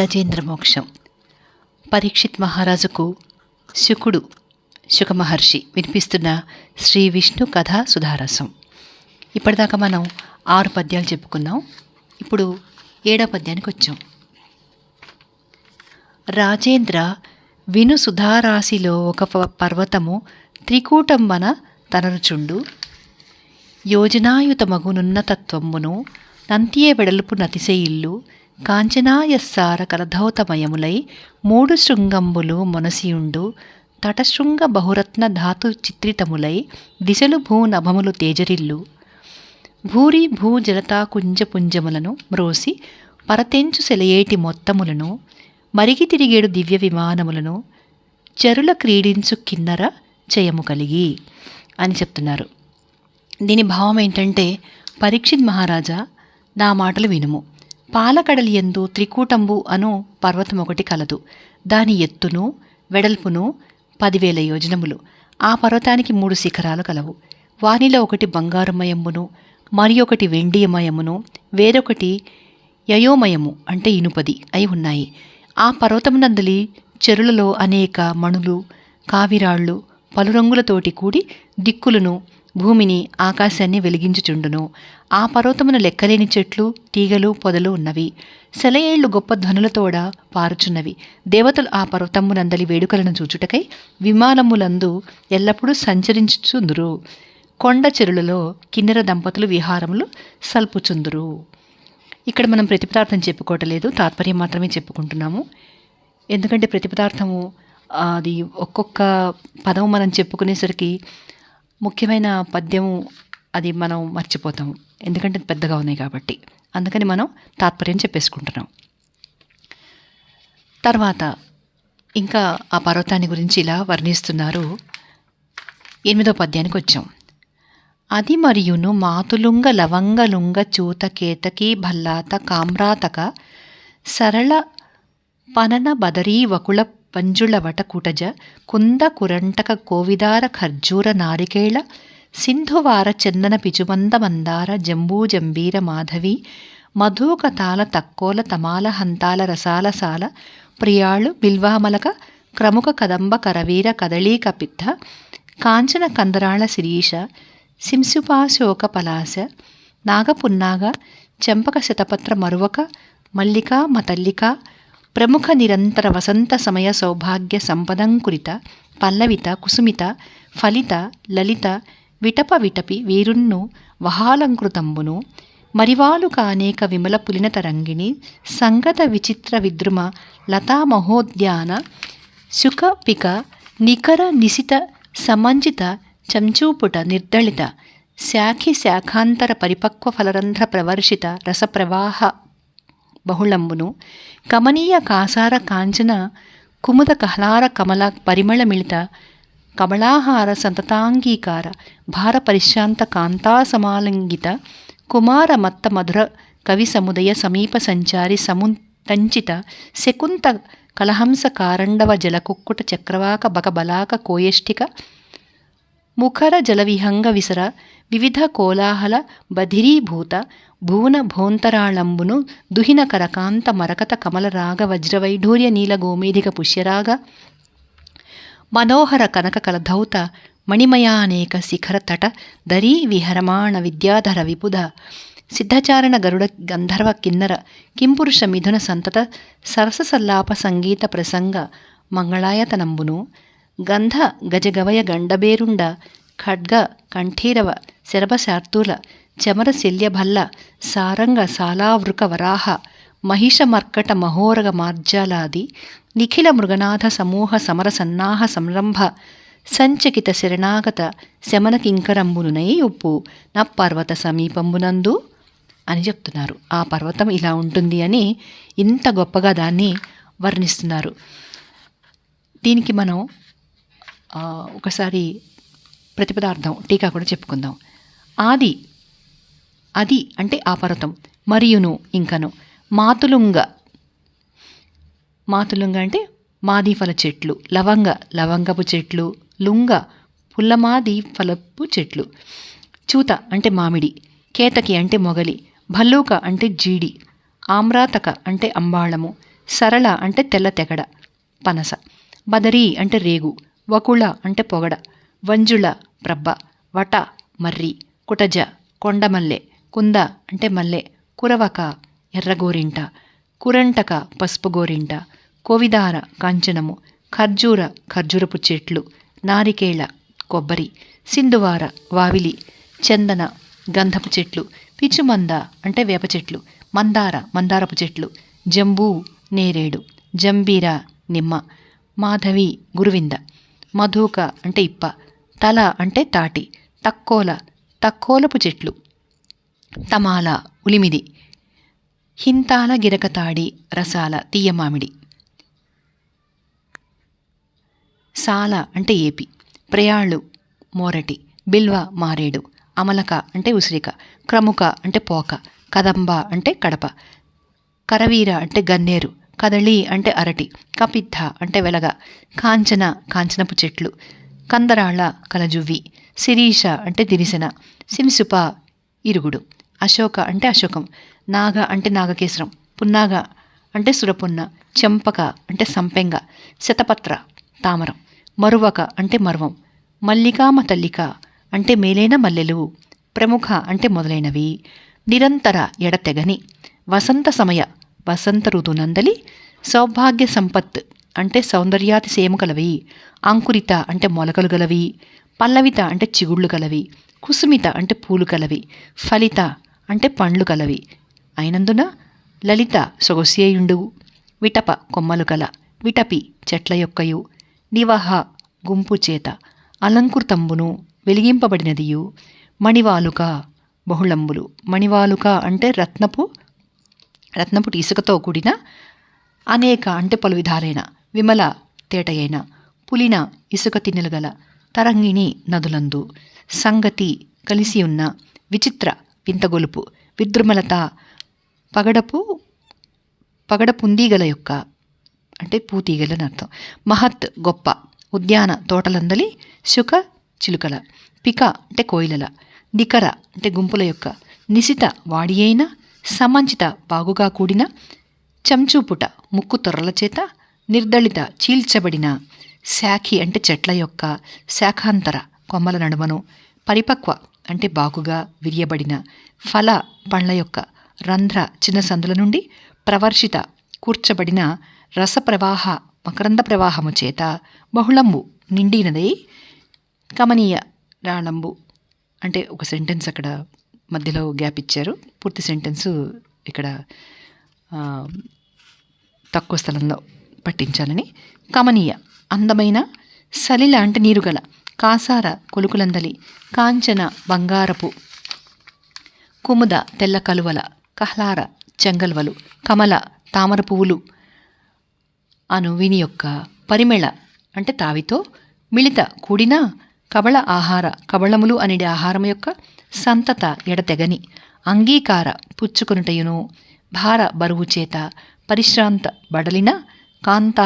గజేంద్ర మోక్షం. పరీక్షిత్ మహారాజుకు శుకుడు శుకమహర్షి వినిపిస్తున్న శ్రీ విష్ణు కథా సుధారసం. ఇప్పటిదాకా మనం ఆరు పద్యాలు చెప్పుకున్నాం. ఇప్పుడు ఏడో పద్యానికి వచ్చాం. రాజేంద్ర విను సుధారాశిలో ఒక ప- పర్వతము త్రికూటంబన తనరుచుండు యోజనాయుతమగునున్నతత్వమును నంతియే వెడల్పు నతిశయిల్లు. కాంచనాయస్సార కలధౌతమయములై మూడు శృంగంబులు మొనసియుండు తటశృంగ బహురత్న ధాతు చిత్రితములై దిశలు భూ నభములు తేజరిల్లు. భూరి భూ జలతాకుంజపుంజములను మ్రోసి పరతెంచు సెలయేటి మొత్తములను మరిగి తిరిగేడు దివ్య విమానములను చరుల క్రీడించు కిన్నర జయము కలిగి అని చెప్తున్నారు. దీని భావం ఏంటంటే పరీక్షిత్ మహారాజా నా మాటలు వినుము. పాలకడలియందు త్రికూటంబు అను పర్వతం ఒకటి కలదు. దాని ఎత్తును వెడల్పును పదివేల యోజనములు. ఆ పర్వతానికి మూడు శిఖరాలు కలవు. వానిలో ఒకటి బంగారుమయమును మరి ఒకటి వెండియమయమును వేరొకటి యయోమయము అంటే ఇనుపది అయి ఉన్నాయి. ఆ పర్వతమునందలి చెరులలో అనేక మణులు కావిరాళ్ళు పలు రంగులతోటి కూడి దిక్కులను భూమిని ఆకాశాన్ని వెలిగించుచుండును. ఆ పర్వతమున లెక్కలేని చెట్లు తీగలు పొదలు ఉన్నవి. సెలయేళ్ళు గొప్ప ధ్వనులతోడ పారుచున్నవి. దేవతలు ఆ పర్వతమునందలి వేడుకలను చూచుటకై విమానములందు ఎల్లప్పుడూ సంచరించుచుందురు. కొండ చెరులలో కిన్నెర దంపతులు విహారములు సల్పుచుందురు. ఇక్కడ మనం ప్రతిపదార్థం చెప్పుకోవటలేదు. తాత్పర్యం మాత్రమే చెప్పుకుంటున్నాము. ఎందుకంటే ప్రతిపదార్థము అది ఒక్కొక్క పదం మనం చెప్పుకునేసరికి ముఖ్యమైన పద్యము అది మనం మర్చిపోతాము. ఎందుకంటే పెద్దగా ఉన్నాయి కాబట్టి. అందుకని మనం తాత్పర్యం చెప్పేసుకుంటున్నాం. తర్వాత ఇంకా ఆ పర్వతాన్ని గురించి ఇలా వర్ణిస్తున్నారు. ఎనిమిదో పద్యానికి వచ్చాం. అది మరియును మాతులుంగ లవంగలుంగ చూత కేతకి భల్లాత కామ్రాతక సరళ పనన బదరీ వకుళ పంజుళ వటకుటజ కుంద కురంటక కోవిదార ఖర్జూర నారికేళ సింధువార చందన పిచుమంద మందార జంబూ జంబీర మాధవి మధుక తాల తక్కోల తమాల హంతాల రసాల సాల ప్రియాళు బిల్వామలక క్రముక కదంబ కరవీర కదళీ కపిత్త కాంచన కందరాళ శిరీష శింశుపాశోక పలాస నాగపున్నాగ చెంపక శతపత్ర మరువక మల్లిక మతల్లిక ప్రముఖ నిరంతర వసంత సమయ సౌభాగ్య సంపదంకురిత పల్లవిత కుసుమిత ఫలిత లలిత విటప విటపి వీరున్ను వహాలంకృతంబును మరివాలు కానేక విమల పులిన తరంగిణి సంగత విచిత్ర విద్రుమ లతామహోద్యాన మహోద్యాన నికర నిశిత సమంజిత చంచూపుట నిర్దళిత శాఖి శాఖాంతర పరిపక్వ ఫలరంధ్ర ప్రవర్షిత రసప్రవాహ బహుళంబును కమనీయ కాసార కాంచన కుముద కహలార కమల పరిమళ మిళిత కమలాహార సంతతాంగీకార భార పరిశాంత కాంతా సమాలింగిత కుమార మత్త మధుర కవి సముదయ సమీప సంచారి సముతంచిత శకుంత కలహంస కారండవ జలకుక్కుట చక్రవాక బకబలాక కోయష్టిక ముఖర ముఖర జలవిహంగ విసర వివిధ కోలాహల బధిరీభూత భువన భోంతరాళంబును దుహిన కరకాంత మరకత కమలరాగ వజ్రవైఢూర్య నీల గోమేధిక పుష్యరాగ మనోహర కనక కలధౌత మణిమయానేక శిఖర తట దరీ విహరమాణ విద్యాధర విపుధ సిద్ధచారణ గరుడ గంధర్వ కిన్నర కింపురుష మిథున సంతత సరససల్లాప సంగీత ప్రసంగ మంగళాయతనంబును గంధ గజగవయ గండబేరుండ ఖడ్గ కంఠీరవ శరభశార్దూల చమర శల్యభల్ల సారంగ సాలావృక వరాహ మహిషమర్కట మహోరగ మార్జాలాది నిఖిల మృగనాథ సమూహ సమర సన్నాహ సంరంభ సంచకిత శరణాగత శమన కింకరంబునునై ఉప్పు నా పర్వత సమీపంబునందు? అని చెప్తున్నారు. ఆ పర్వతం ఇలా ఉంటుంది అని ఇంత గొప్పగా దాన్ని వర్ణిస్తున్నారు. దీనికి మనం ఒకసారి ప్రతిపదార్థం టీకా కూడా చెప్పుకుందాం. ఆది అది అంటే ఆ పర్వతం మరియును ఇంకను. మాతులుంగ. మాతులుంగ అంటే మాదీఫల చెట్లు లవంగ లవంగపు చెట్లు లుంగ పుల్లమాది ఫలపు చెట్లు. చూత అంటే మామిడి కేతకి అంటే మొగలి భల్లూక అంటే జీడి ఆమ్రాతక అంటే అంబాళము సరళ అంటే తెల్ల తెగడ పనస. బదరి అంటే రేగు వకుళ అంటే పొగడ వంజుళ ప్రబ్బ వట మర్రి కుటజ కొండమల్లె కుంద అంటే మల్లె కురవక ఎర్రగోరింట కురంటక పసుపు గోరింట కోవిదార కాంచనము ఖర్జూర ఖర్జూరపు చెట్లు నారికేళ కొబ్బరి సింధువార వావిలి చందన గంధపు చెట్లు పిచుమంద అంటే వేప చెట్లు మందార మందారపు చెట్లు జంబూ నేరేడు జంబీర నిమ్మ మాధవి గురువింద. మధుక అంటే ఇప్ప తల అంటే తాటి తక్కోల తక్కోలపు చెట్లు. తమాల ఉలిమిది. హింతాల గిరకతాడి రసాల తీయమామిడి సాల అంటే ఏపి ప్రయాళ్ళు మోరటి బిల్వ మారేడు. అమలక అంటే ఉసిరిక క్రముక అంటే పోక కదంబ అంటే కడప. కరవీర అంటే గన్నేరు కదళి అంటే అరటి కపిద్ధ అంటే వెలగ కాంచన కాంచనపు చెట్లు కందరాళ కలజువ్వి శిరీష అంటే దిరిసెన సింసుప ఇరుగుడు అశోక అంటే అశోకం నాగ అంటే నాగకేశ్వరం పున్నాగ అంటే సురపున్న చెంపక అంటే సంపెంగ శతపత్ర తామరం మరువక అంటే మర్వం మల్లికామ తల్లిక అంటే మేలైన మల్లెలు ప్రముఖ అంటే మొదలైనవి నిరంతర ఎడతెగని వసంత సమయ వసంత ఋతునందలి సౌభాగ్య సంపత్ అంటే సౌందర్యాతిశయము కలవి అంకురిత అంటే మొలకలు గలవి పల్లవిత అంటే చిగుళ్ళు కలవి కుసుమిత అంటే పూలు కలవి ఫలిత అంటే పండ్లు కలవి. అయినందున లలిత సొగసేయుండు విటప కొమ్మలు కల విటపి చెట్ల యొక్కయు నివహ గుంపు చేత అలంకృతంబును వెలిగింపబడినదియు మణివాలుక బహుళంబులు. మణివాలుక అంటే రత్నపు రత్నపుటి ఇసుకతో కూడిన అనేక అంటే పలు విధాలైన విమల తేటయైన పులిన ఇసుక తిన్నెలు గల తరంగిణి నదులందు సంగతి కలిసి ఉన్న విచిత్ర వింతగొలుపు విద్రుమలత పగడపు పగడపుందీగల యొక్క అంటే పూతీగలని అర్థం. మహత్ గొప్ప ఉద్యాన తోటలందలి శుక చిలుకల పిక అంటే కోయిలల నికర అంటే గుంపుల యొక్క నిశిత వాడియైన సమంచిత బాగుగా కూడిన చంచూపుట ముక్కు తొర్రల చేత నిర్దళిత చీల్చబడిన శాఖి అంటే చెట్ల యొక్క శాఖాంతర కొమ్మల నడుమను పరిపక్వ అంటే బాగుగా విరియబడిన ఫల పండ్ల యొక్క రంధ్ర చిన్న సందుల నుండి ప్రవర్షిత కూర్చబడిన రసప్రవాహ మకరంద ప్రవాహము చేత బహుళంబు నిండినదై కమనీయ రాళంబు అంటే ఒక సెంటెన్స్ అక్కడ మధ్యలో గ్యాప్ ఇచ్చారు. పూర్తి సెంటెన్స్ ఇక్కడ తక్కువ స్థలంలో పట్టించాలని. కమనీయ అందమైన సలి లాంటి నీరు గల కాసార కొలుకులందలి కాంచన బంగారపు కుముద తెల్ల కలువల కహ్లార చెంగల్వలు కమల తామర పువ్వులు అను విని యొక్క పరిమళ అంటే తావితో మిళిత కూడిన కబళ ఆహార కబళములు అనే ఆహారం యొక్క సంతత ఎడతెగని అంగీకార పుచ్చుకొనుటయును భార బరువు చేత పరిశ్రాంత బడలిన కాంత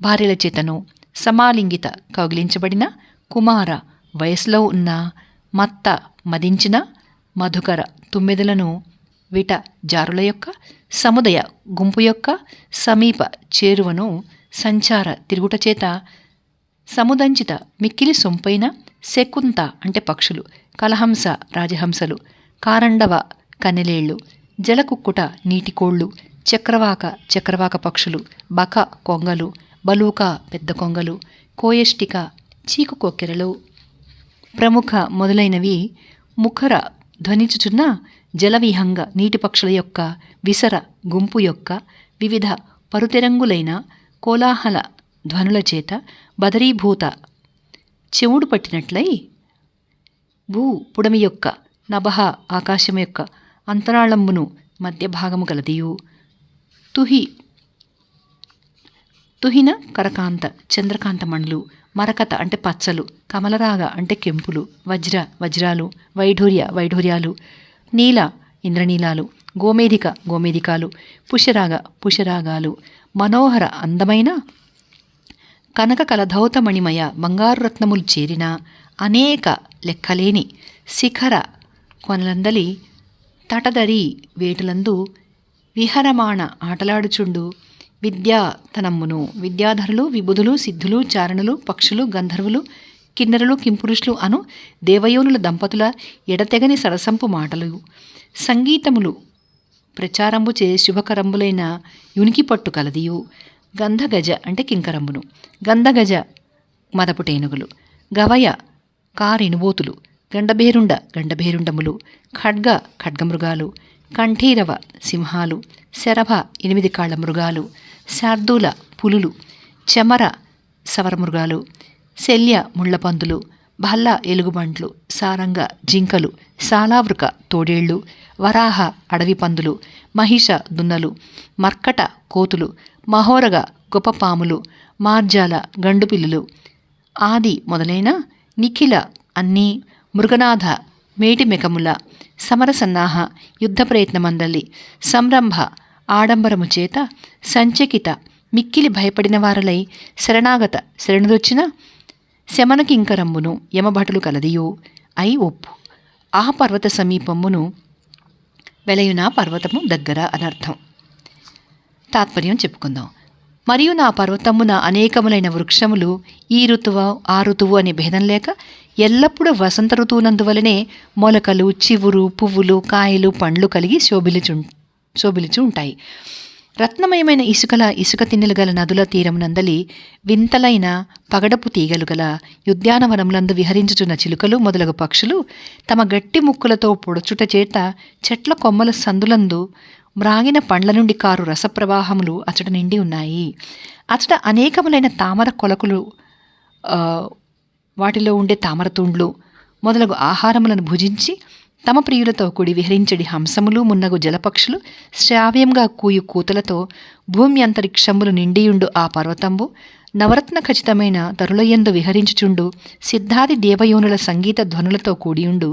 భార్యల చేతను సమాలింగిత కౌగిలించబడిన కుమార వయసులో ఉన్న మత్త మదించిన మధుకర తుమ్మెదలను విట జారుల యొక్క సముదయ గుంపు యొక్క సమీప చేరువను సంచార తిరుగుట చేత సముదంచిత మిక్కిలి సొంపైన శకుంత అంటే పక్షులు కలహంస రాజహంసలు కారండవ కన్నెలేళ్ళు జలకుక్కుట నీటికోళ్ళు చక్రవాక చక్రవాక పక్షులు బక కొంగలు బలూక పెద్ద కొంగలు కోయష్టిక చీకు కొక్కెరలు. ప్రముఖ మొదలైనవి ముఖర ధ్వనించుచున్న జలవిహంగ నీటి పక్షుల యొక్క విసర గుంపు యొక్క వివిధ పరుతెరంగులైన కోలాహల ధ్వనుల చేత బదరీభూత చెవుడు పట్టినట్లయి భూ పుడమి యొక్క నభ ఆకాశం యొక్క అంతరాళంబును మధ్య భాగము గలదియు. తుహి తుహిన కరకాంత చంద్రకాంత మండలు మరకత అంటే పచ్చలు కమలరాగ అంటే కెంపులు వజ్ర వజ్రాలు వైఢూర్య వైఢూర్యాలు నీల ఇంద్రనీలాలు గోమేధిక గోమేధికాలు పుష్యరాగ పుష్యరాగాలు మనోహర అందమైన కనక కలధౌతమణిమయ బంగారు రత్నములు చేరిన అనేక లెక్కలేని శిఖర కొనలందలి తటదరి వేటులందు విహరమాణ ఆటలాడుచుండు. విద్యాతనమ్మును విద్యాధరులు విబుధులు సిద్ధులు చారణులు పక్షులు గంధర్వులు కిన్నరులు కింపురుషులు అను దేవయోనుల దంపతుల ఎడతెగని సరసంపు మాటలు. సంగీతములు ప్రచారంబు చే శుభకరంబులైన యునికి పట్టు కలదియు. గంధగజ అంటే కింకరంబును. గంధగజ మదపుటేనుగులు. గవయ కారినుబోతులు గండభేరుండ గండభేరుండములు ఖడ్గ ఖడ్గమృగాలు కంఠీరవ సింహాలు శరభ ఎనిమిది కాళ్ళ మృగాలు శార్దూల పులులు చెమర సవరమృగాలు శల్య ముళ్ళపందులు భల్ల ఎలుగుబంట్లు సారంగ జింకలు సాలావృక తోడేళ్ళు వరాహ అడవి పందులు మహిష దున్నలు మర్కట కోతులు మహోరగ గొప్ప పాములు మార్జాల గండుపిల్లులు ఆది మొదలైన నిఖిల అన్నీ మృగనాథ మేటి మెకముల సమరసన్నాహ యుద్ధ ప్రయత్నమందలి సంరంభ ఆడంబరము చేత సంచకిత మిక్కిలి భయపడిన వారలై శరణాగత శరణుదొచ్చిన శమనకింకరంబును యమభటులు కలదియో అయి ఒప్పు. ఆ పర్వత సమీపమును వెలయునా పర్వతము దగ్గర అనర్థం తాత్పర్యం చెప్పుకుందాం. మరియు నా పర్వతమున అనేకములైన వృక్షములు ఈ ఋతువు ఆ ఋతువు అనే భేదం లేక ఎల్లప్పుడూ వసంత ఋతువునందువలనే మొలకలు చివురు పువ్వులు కాయలు పండ్లు కలిగి శోభిలుచు శోభిలుచు ఉంటాయి. రత్నమయమైన ఇసుకల ఇసుక తిన్నెలు గల నదుల తీరమునందలి వింతలైన పగడపు తీగలు గల ఉద్యానవనములందు విహరించుచున్న చిలుకలు మొదలగు పక్షులు తమ గట్టి ముక్కులతో పొడుచుట చేత చెట్ల కొమ్మల సందులందు మ్రాగిన పండ్ల నుండి కారు రసప్రవాహములు అచట నిండి ఉన్నాయి. అచట అనేకములైన తామర కొలకులు వాటిలో ఉండే తామర తుండ్లు మొదలగు ఆహారములను భుజించి తమ ప్రియులతో కూడి విహరించడి హంసములు మున్నగు జలపక్షులు శ్రావ్యంగా కూయు కూతలతో భూమి అంతరిక్షములు నిండియుండు ఆ పర్వతంబు నవరత్న ఖచ్చితమైన తరులయందు విహరించుచుండు సిద్ధాది దేవయోనుల సంగీత ధ్వనులతో కూడియుండు.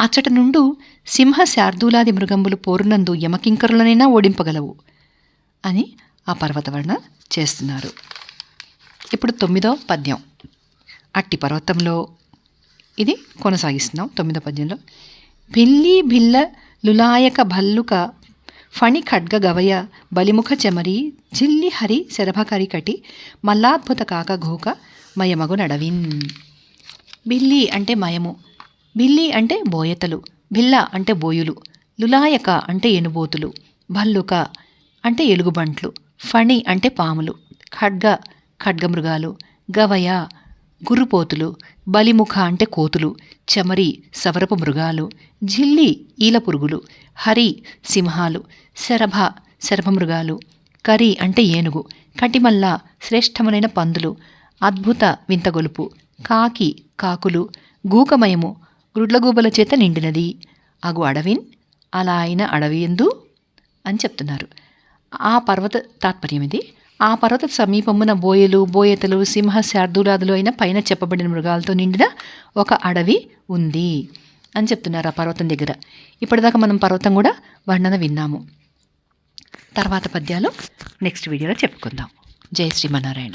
అచ్చట నుండు సింహ శార్దూలాది మృగంబులు పోరునందు యమకింకరులనైనా ఓడింపగలవు అని ఆ పర్వతవర్ణ చేస్తున్నారు. ఇప్పుడు తొమ్మిదో పద్యం. అట్టి పర్వతంలో ఇది కొనసాగిస్తున్నాం తొమ్మిదో పద్యంలో. భిల్లి భిల్ల లులాయక భల్లుక ఫణి ఖడ్గ గవయ బలిముఖ చెమరి జిల్లి హరి శరభకరి కటి మల్లాద్భుత కాక ఘోక మయమగు నడవిన్. బిల్లి అంటే మయము. బిల్లి అంటే బోయతలు. బిల్ల అంటే బోయులు లులాయక అంటే ఎనుబోతులు భల్లుక అంటే ఎలుగుబంట్లు ఫణి అంటే పాములు ఖడ్గ ఖడ్గమృగాలు గవయ గుర్రుపోతులు బలిముఖ అంటే కోతులు చెమరి సవరపు మృగాలు జిల్లి ఈల పురుగులు హరి సింహాలు శరభ శరభమృగాలు కరి అంటే ఏనుగు కటిమల్ల శ్రేష్టములైన పందులు అద్భుత వింతగొలుపు కాకి కాకులు గూకమయము గుడ్లగూబల చేత నిండినది. అగు అడవిన్ అలా అయిన అడవి ఎందు? అని చెప్తున్నారు. ఆ పర్వత తాత్పర్యం ఇది ఆ పర్వత సమీపమున బోయలు బోయతలు సింహ శార్దూలాదులు అయిన పైన చెప్పబడిన మృగాలతో నిండిన ఒక అడవి ఉంది అని చెప్తున్నారు ఆ పర్వతం దగ్గర. ఇప్పటిదాకా మనం పర్వతం కూడా వర్ణన విన్నాము. తర్వాత పద్యాలు నెక్స్ట్ వీడియోలో చెప్పుకుందాం. జై శ్రీమన్నారాయణ